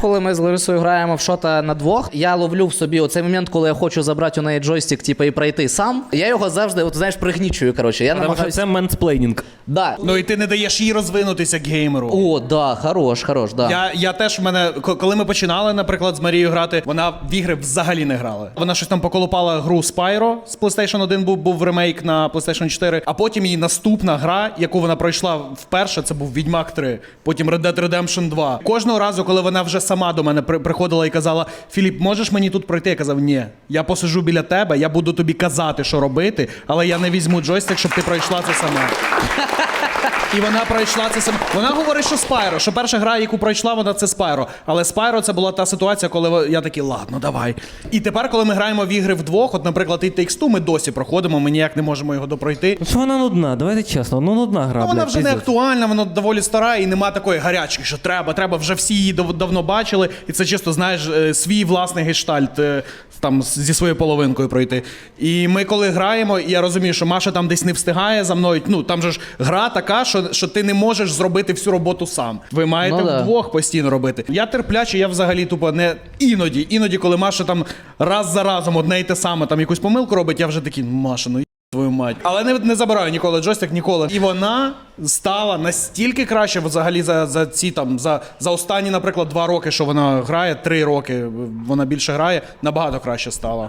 Коли ми з Ларисою граємо в шота на двох, я ловлю в собі оцей момент, коли я хочу забрати у неї джойстик, типу, і пройти сам. Я його завжди, от знаєш, пригнічую. Коротше, я намагаюся. це менсплейнінг. Да. Ну і ти не даєш їй розвинутися як геймеру. О, да, хорош, хорош, да. Я, я теж в мене, коли ми починали, наприклад, з Марією грати, вона в ігри взагалі не грала. Вона щось там поколупала гру Spyro з PlayStation 1 був, був ремейк на PlayStation 4, а потім її наступна гра, яку вона пройшла вперше, це був Відьмак 3, потім Red Dead Redemption 2. Кожного разу, коли вона вже сама до мене приходила і казала: Філіп, можеш мені тут пройти? Я казав, ні, я посижу біля тебе, я буду тобі казати, що робити, але я не візьму джойстик, щоб ти пройшла це сама. І вона пройшла це сам. Вона говорить, що Спайро, що перша гра, яку пройшла, вона це Спайро. Але Спайро це була та ситуація, коли я такий, ладно, давай. І тепер, коли ми граємо в ігри вдвох, от, наприклад, і Takes Two ми досі проходимо, ми ніяк не можемо його допройти. Ну що вона нудна, давайте чесно, ну нудна гра, Ну, вона вже не актуальна, вона доволі стара і нема такої гарячки, що треба, треба. Вже всі її дав- давно бачили, і це чисто, знаєш, е, свій власний гештальт е, там зі своєю половинкою пройти. І ми коли граємо, я розумію, що Маша там десь не встигає за мною. Ну там же ж гра така, що, що ти не можеш зробити всю роботу сам. Ви маєте Ну, да. вдвох постійно робити. Я терплячий, я взагалі тупо не іноді, іноді, коли Маша там раз за разом одне й те саме там якусь помилку робить, я вже такий, «Ну, Маша, ну Твою мать. Але не, не забираю ніколи джойстик, ніколи. І вона стала настільки краще взагалі за, за ці там за, за останні, наприклад, два роки, що вона грає, три роки вона більше грає, набагато краще стала.